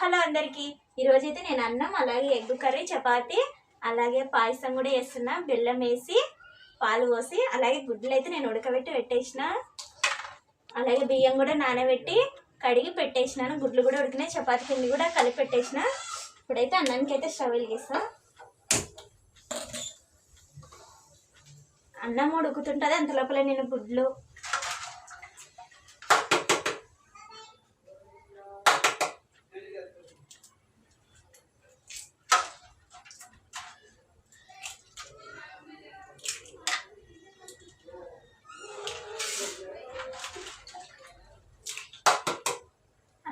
Hello అందరికీ. ఈరోజు అయితే నేను అన్నం అలాగే ఎగ్ కర్రీ చపాతి అలాగే పాయసం కూడా చేస్తున్నా. బెల్లం వేసి పాలు పోసి అలాగే గుడ్లు అయితే నేను ఉడకబెట్టి పెట్టేసిన. అలాగే బియ్యం కూడా నానబెట్టి కడిగి పెట్టేసినాను. గుడ్లు కూడా ఉడికినాయి చపాతి పిండి కూడా కలిపి పెట్టేసిన. ఇప్పుడైతే అన్నానికి అయితే స్టవ్ వెలిగిస్తా. అన్నం ఉడుకుతుంటుంది అంత లోపల నేను గుడ్లు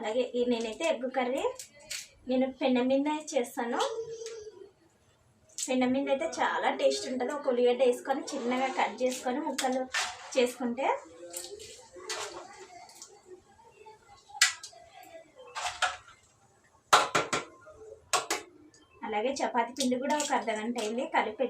అలాగే నేనైతే ఎగ్ కర్రీ నేను పెన్న మీద చేస్తాను. పెన్న మీద అయితే చాలా టేస్ట్ ఉంటుంది. ఒక ఉల్లిగడ్డ వేసుకొని చిన్నగా కట్ చేసుకొని ముక్కలు చేసుకుంటే అలాగే చపాతి పిండి కూడా ఒక అర్ధ గంట అయింది. కలిపి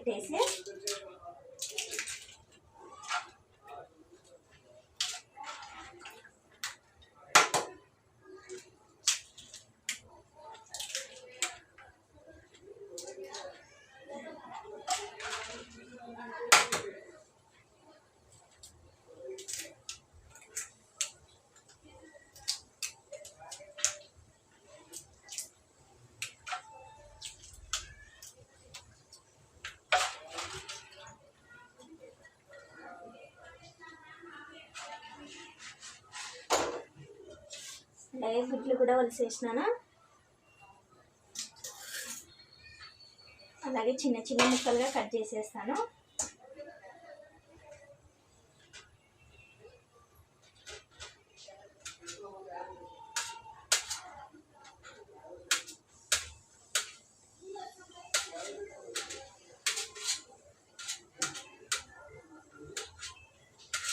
పెట్టేసి గుడ్లు కూడా వలిసేసినాను. అలాగే చిన్న చిన్న ముక్కలుగా కట్ చేసేస్తాను.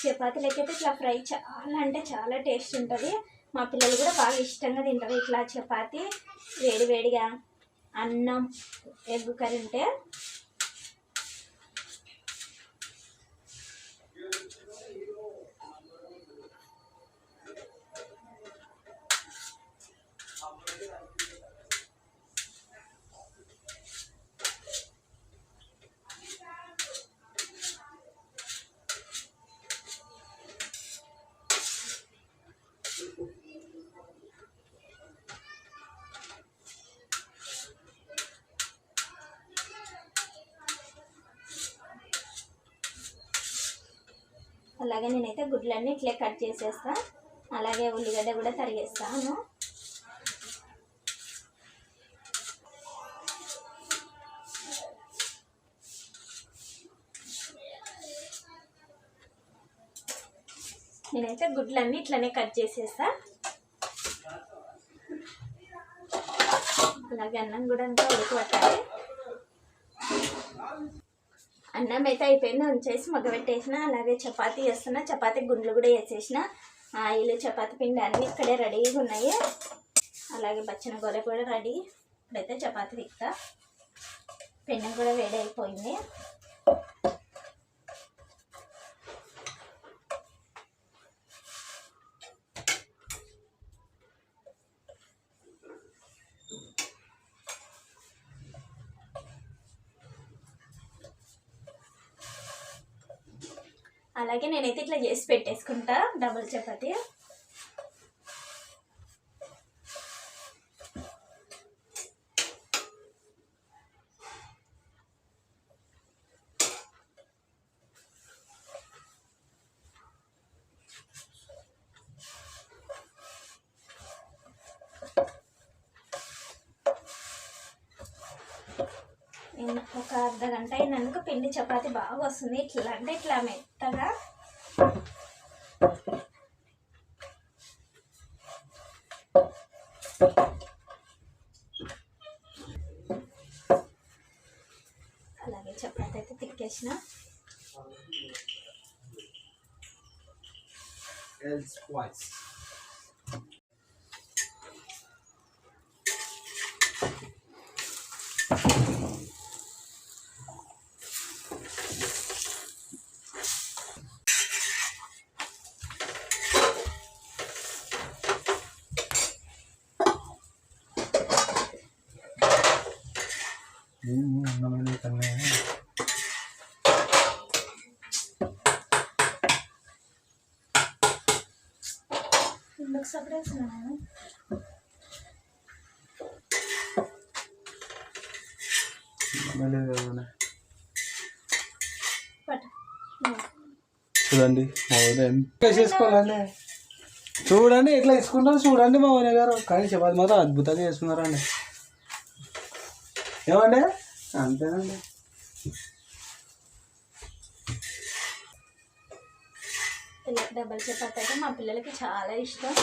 చపాతీలు అయితే ఇట్లా ఫ్రై చాలా అంటే చాలా టేస్ట్ ఉంటుంది. మా పిల్లలు కూడా బాగా ఇష్టంగా తింటారు. ఇట్లా చపాతి వేడివేడిగా అన్నం ఎగ్ కర్రీ ఉంటే అలాగే నేనైతే గుడ్లన్నీ ఇట్లే కట్ చేసేస్తా. అలాగే ఉల్లిగడ్డ కూడా తరిగేస్తాను. నేనైతే గుడ్లన్నీ ఇట్లనే కట్ చేసేస్తా. అలాగే అన్నం కూడా అంతా ఉడకబట్టాలి అన్నం అయితే అయిపోయింది. ఉంచేసి మగ్గబెట్టేసిన అలాగే చపాతీ చేస్తున్నా. చపాతీ గుండ్లు కూడా వేసేసిన. ఆయిల్ చపాతీ పిండి అన్నీ ఇక్కడే రెడీగా ఉన్నాయి. అలాగే బచ్చిన గొర్రె కూడా రెడీ. ఇప్పుడైతే చపాతీ తిక్తా పెన్ను కూడా వేడి అలాగే నేనైతే ఇట్లా చేసి పెట్టేసుకుంటా డబుల్ చపాతి ఒక అర్ధ గంట అయినందుకు పిండి చపాతి బాగా వస్తుంది. ఇట్లా అంటే ఇట్లా మెత్తగా. అలాగే చపాతి అయితే తిక్కేసిన. Else twice. చూడండి మా ఎంత చేసుకోవాలండి. చూడండి ఎట్లా వేసుకుంటారు చూడండి మా వదిన గారు. కానీ చపాతి మాత్రం అద్భుతంగా చేస్తున్నారండి ఏమండి? అంతేనండి. పిల్లలకి డబల్ చపాతి అయితే మా పిల్లలకి చాలా ఇష్టం.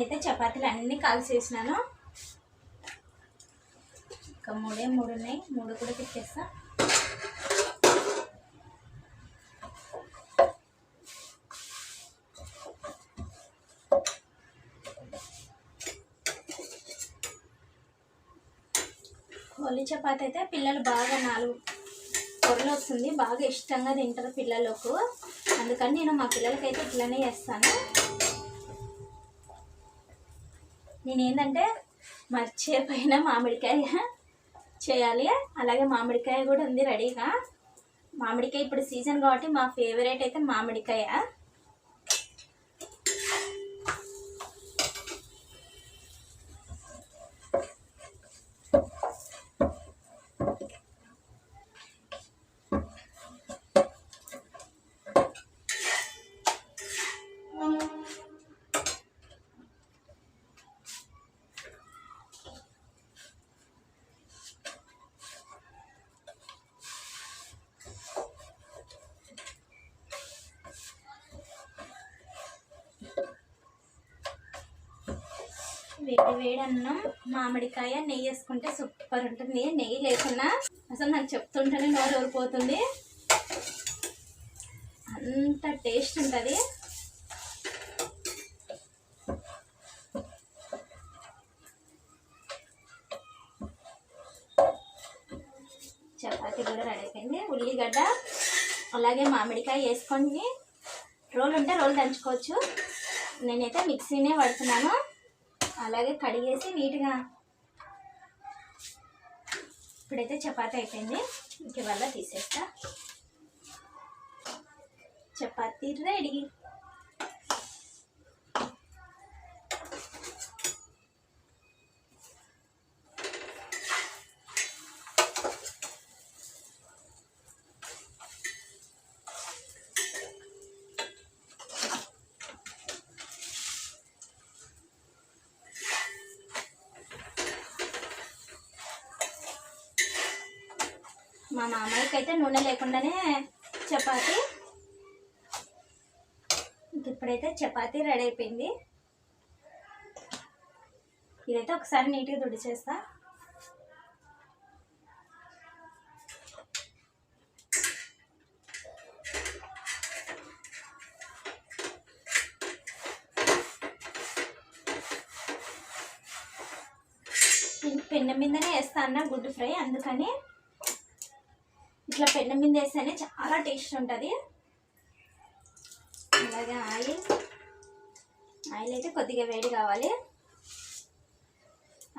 ఇప్పుడైతే చపాతీలు అన్నీ కాల్చేసినాను ఇంకా మూడే మూడు ఉన్నాయి మూడు కూడా తిప్పేస్తా. హోలీ చపాతి అయితే పిల్లలు బాగా నాలుగు పొరలు వస్తుంది. బాగా ఇష్టంగా తింటారు పిల్లలకు. అందుకని నేను మా పిల్లలకైతే ఇట్లానే చేస్తాను. నేను ఏంటంటే మర్చిపోయిన మామిడికాయ చేయాలి. అలాగే మామిడికాయ కూడా ఉంది రెడీగా. మామిడికాయ ఇప్పుడు సీజన్ కాబట్టి మా ఫేవరెట్ అయితే మామిడికాయ. వేడి వేడి అన్నం మామిడికాయ నెయ్యి వేసుకుంటే సూపర్ ఉంటుంది. నెయ్యి లేకున్నా అసలు నాకు చెప్తుంటేనే నోరు ఊరిపోతుంది. అంత టేస్ట్ ఉంటుంది. చపాతీ కూడా రెడీ అయిపోయింది. ఉల్లిగడ్డ అలాగే మామిడికాయ వేసుకొని రోల్ ఉంటే రోల్ దంచుకోవచ్చు. నేనైతే మిక్సీనే పడుతున్నాను అలాగే కడిగేసి నీట్గా ఇప్పుడైతే చపాతి అయిపోయింది. ఇంక వల్ల తీసేస్తా. చపాతీ రెడీ. మా మామయ్యకి అయితే నూనె లేకుండానే చపాతి. ఇంక ఇప్పుడైతే చపాతీ రెడీ అయిపోయింది. ఇదైతే ఒకసారి నీట్గా తుడిచేస్తా. నేను మీదనే వేస్తా అన్న గుడ్డు ఫ్రై. అందుకని ఇట్లా పెన్న మీద వేస్తేనే చాలా టేస్ట్ ఉంటుంది. అలాగే ఆయిల్. ఆయిల్ అయితే కొద్దిగా వేడి కావాలి.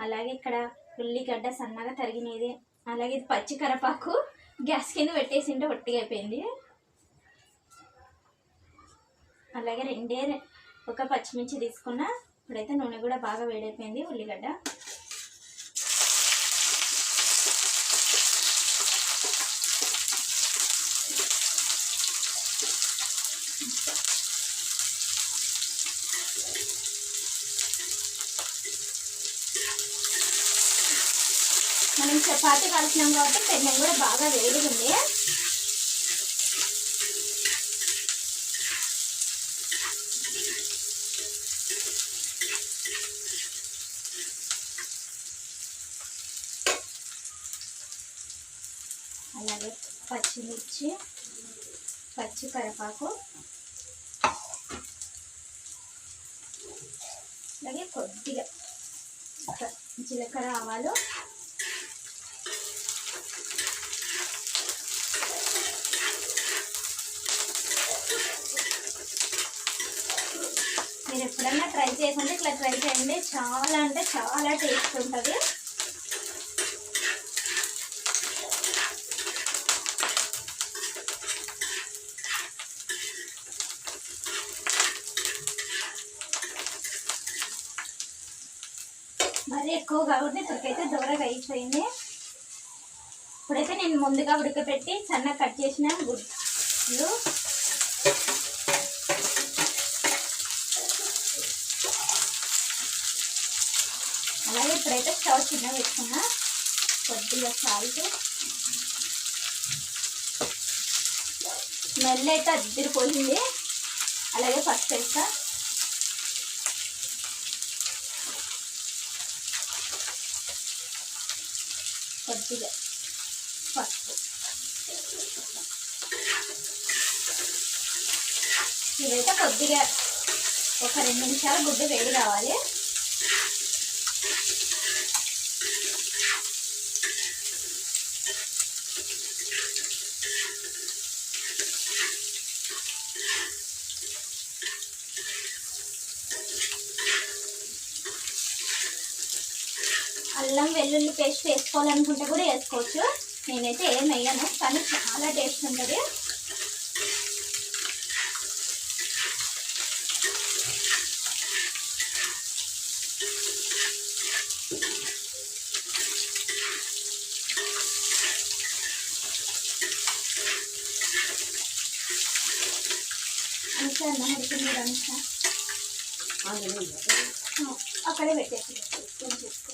అలాగే ఇక్కడ ఉల్లిగడ్డ సన్నగా తరిగినది. అలాగే ఇది పచ్చి కరపాకు గ్యాస్ కింద పెట్టేసింటే ఒట్టిగా అయిపోయింది. అలాగే రెండే ఒక పచ్చిమిర్చి తీసుకున్న. ఇప్పుడైతే నూనె కూడా బాగా వేడైపోయింది ఉల్లిగడ్డ. పాత కలిసినాం కాబట్టి పెన్నం కూడా బాగా వేడిగుంది అలాగే పచ్చిమిర్చి పచ్చి కరపాకు అలాగే కొద్దిగా జీలకర్ర ఆవాలు మీరు ఎప్పుడన్నా ట్రై చేయకుండా ఇట్లా ట్రై చేయండి. చాలా అంటే చాలా టేస్ట్ ఉంటుంది. మరీ ఎక్కువ కాబట్టి ఇప్పటికైతే దూరగా అయిపోయింది. ఇప్పుడైతే నేను ముందుగా ఉడకపెట్టి సన్నగా కట్ చేసిన గుడ్లు అలాగే ఇప్పుడైతే స్టవ్ చిన్న పెట్టుకున్న. కొద్దిగా సాల్ట్. స్మెల్ అయితే అద్దరిపోయింది. అలాగే ఫస్ట్ వేస్తా. కొద్దిగా పసుపు. ఇదైతే కొద్దిగా ఒక రెండు నిమిషాలు గుడ్డు వేడి కావాలి. అల్లం వెల్లుల్లి పేస్ట్ వేసుకోవాలనుకుంటే కూడా వేసుకోవచ్చు. నేనైతే ఏం వేయను కానీ చాలా టేస్ట్ ఉంటుంది. అంతే అన్న ఉడికింది అంతా అక్కడే పెట్టేసి చేసుకో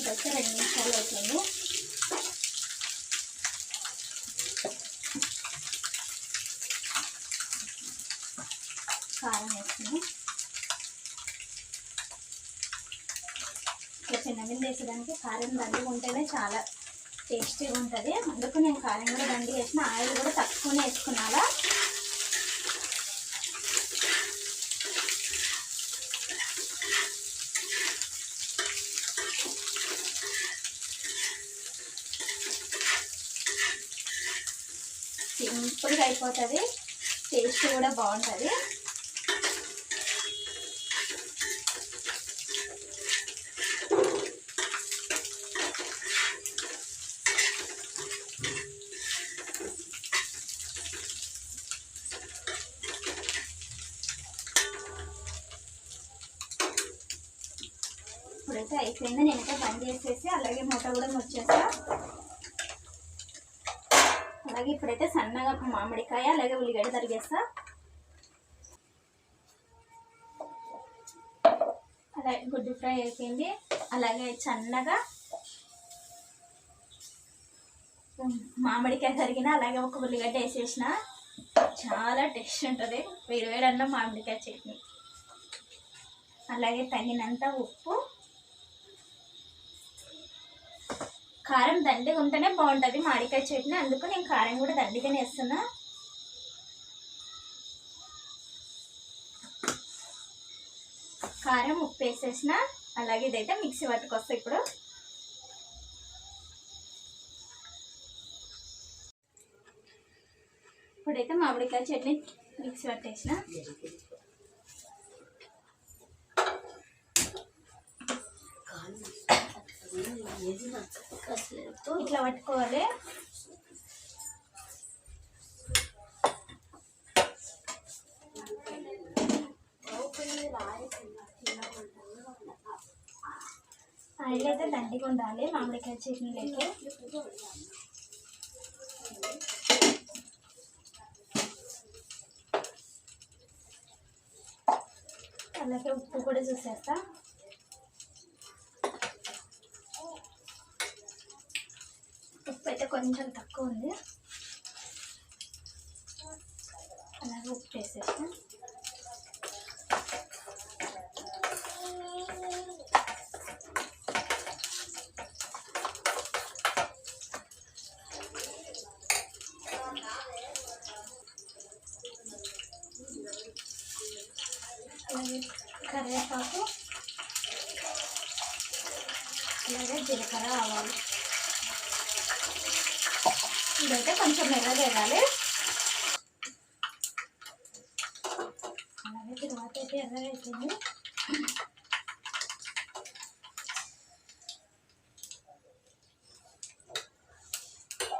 ఇదైతే రెండు నిమిషాలు అవుతుంది కారం వేసుకుని ఇట్లా చిన్నగిన్నె వేసేదానికి కారం దండిగా ఉంటేనే చాలా టేస్టీగా ఉంటుంది. అందుకు నేను కారం కూడా దండి వేసిన ఆయిల్ కూడా తక్కువనే వేసుకున్నాలా సింపుల్గా అయిపోతుంది. టేస్ట్ కూడా బాగుంటుంది. ఇప్పుడైతే అయిపోయింది. నేనైతే బంద్ చేసేసి అలాగే మూట కూడా ముచ్చేస్తా అలాగే ఇప్పుడైతే సన్నగా మామిడికాయ అలాగే ఉల్లిగడ్డ తరిగేస్తా అలాగే గుడ్డు ఫ్రై అయిపోయింది. అలాగే సన్నగా మామిడికాయ తరిగిన అలాగే ఒక ఉల్లిగడ్డ వేసేసిన చాలా టేస్ట్ ఉంటుంది. వేడి వేడి అన్నం మామిడికాయ చట్నీ. అలాగే తగినంత ఉప్పు కారం దండిగా ఉంటేనే బాగుంటుంది. మామిడికాయ చట్నీ అందుకు నేను కారం కూడా దండిగానే వేస్తున్నా. కారం ఉప్పు వేసేసిన అలాగే ఇదైతే మిక్సీ పట్టుకొస్తా ఇప్పుడు. ఇప్పుడైతే మామిడికాయ చట్నీ మిక్సీ పట్టేసిన. ఇట్లా పట్టుకోవాలి. ఆయిల్ అయితే దండిగా ఉండాలి మామిడికాయ చట్నీలకి. అలాగే ఉప్పు కూడా చూసేస్తా. అయితే కొంచెం తక్కువ ఉంది. అలాగే ఉప్పు వేసేసి అలాగే కరివేపాకు అలాగే జీలకర్ర ఆవాలు. ఇదైతే కొంచెం మెల్లగా వేయాలి అలాగే తర్వాత అయితే ఎర్రగా అవుతుంది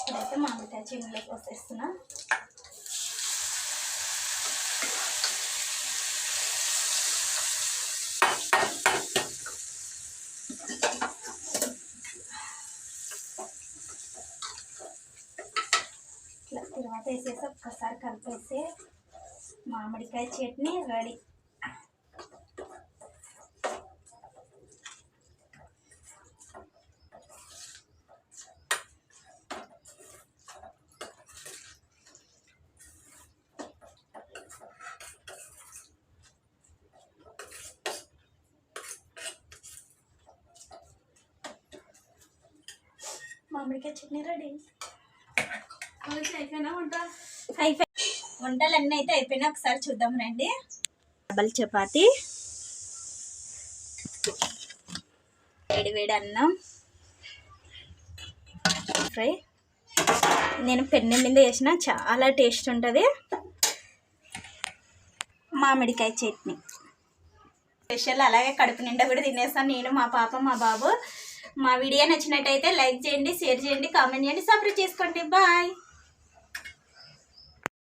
ఇప్పుడైతే మామిడికాయ చిన్నలోకి వసేస్తున్నా ఇట్లా తర్వాత వేసేసి ఒక్కసారి కలిపేసి మామిడికాయ చట్నీ రెడీ. మామిడికాయ చట్నీ రెడీ. అయిపోయి వంటలన్నీ అయితే అయిపోయినా ఒకసారి చూద్దాం రండి. డబల్ చపాతి. వేడి వేడి అన్నం. ఫ్రై. నేను పెన్నె మీద వేసిన చాలా టేస్ట్ ఉంటుంది. మామిడికాయ చట్నీ. స్పెషల్ అలాగే కడుపు నిండా కూడా తినేస్తాను నేను మా పాప మా బాబు. మా వీడియో నచ్చినట్టయితే లైక్ చేయండి షేర్ చేయండి కామెంట్ చేయండి సబ్స్క్రైబ్ చేసుకోండి. బాయ్.